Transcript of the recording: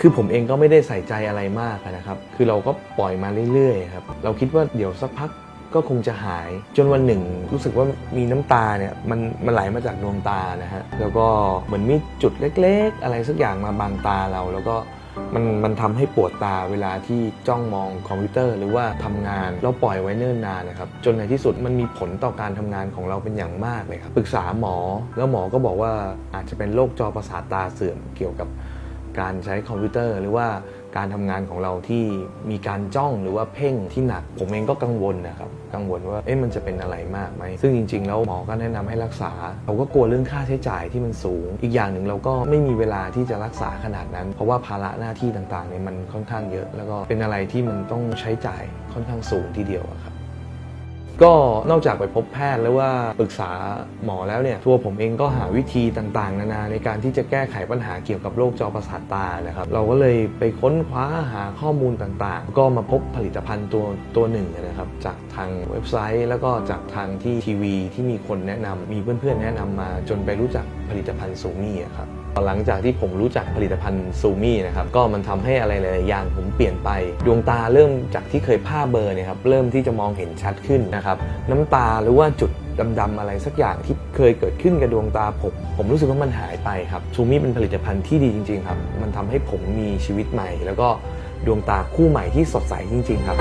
คือผมเองก็ไม่ได้ใส่ใจอะไรมากนะครับ คือเราก็ปล่อยมาเรื่อยๆครับ เราคิดว่าเดี๋ยวสักพักก็คงจะหายจนวันหนึ่งรู้สึกว่ามีน้ำตาเนี่ยมันมันไหลมาจากดวงตานะฮะแล้วก็เหมือนมีจุดเล็ก ๆ อะไรสักอย่างมาบังตาเรา แล้วก็มันมันทำให้ปวดตาเวลาที่จ้องมองคอมพิวเตอร์ หรือว่าทำงานแล้วปล่อยไว้เนิ่นนานนะครับจนในที่สุดมันมีผลต่อการทำงานของเราเป็นอย่างมากเลยครับปรึกษาหมอแล้วหมอก็บอกว่าอาจจะเป็นโรคจอประสาทตาเสื่อมเกี่ยวกับ การใช้คอมพิวเตอร์ หรือว่าการทำงานของเราที่มีการจ้องหรือว่าเพ่งที่หนัก ผมเองก็กังวลนะครับกังวลว่าเอ๊ะมันจะเป็นอะไรมากไหมซึ่งจริง ๆ แล้วหมอก็แนะนำให้รักษา เราก็กลัวเรื่องค่าใช้จ่ายที่มันสูง อีกอย่างหนึ่งเราก็ไม่มีเวลาที่จะรักษาขนาดนั้น เพราะว่าภาระหน้าที่ต่างๆเนี่ยมันค่อนข้างเยอะ แล้วก็เป็นอะไรที่มันต้องใช้จ่ายค่อนข้างสูงทีเดียวครับ ก็นอกจากไปพบแพทย์แล้วว่าปรึกษาหมอแล้วเนี่ยตัวผมเองก็หาวิธีต่างๆ นานาในการที่จะแก้ไขปัญหาเกี่ยวกับโรคจอประสาทตานะครับ เราก็เลยไปค้นคว้าหาข้อมูลต่างๆ ก็มาพบผลิตภัณฑ์ตัวตัวหนึ่งนะครับจากทางเว็บไซต์ แล้วก็จากทางที่ทีวีที่มีคนแนะนำมีเพื่อนๆแนะนำมา จนไปรู้จักผลิตภัณฑ์ซูมี่ครับหลังจากที่ผมรู้จักผลิตภัณฑ์ซูมี่นะครับก็มันทำให้อะไรหลายๆอย่างผมเปลี่ยนไป ดวงตาเริ่มจากที่เคยผ้าเบอร์เนี่ยครับเริ่มที่จะมองเห็นชัดขึ้นนะครับน้ำตาหรือว่าจุดดำๆอะไรสักอย่างที่เคยเกิดขึ้นกับดวงตาผมผมรู้สึกว่ามันหายไปครับซูมี่เป็นผลิตภัณฑ์ที่ดีจริง ๆ ครับ มันทำให้ผมมีชีวิตใหม่ แล้วก็ดวงตาคู่ใหม่ที่สดใสจริง ๆ ครับ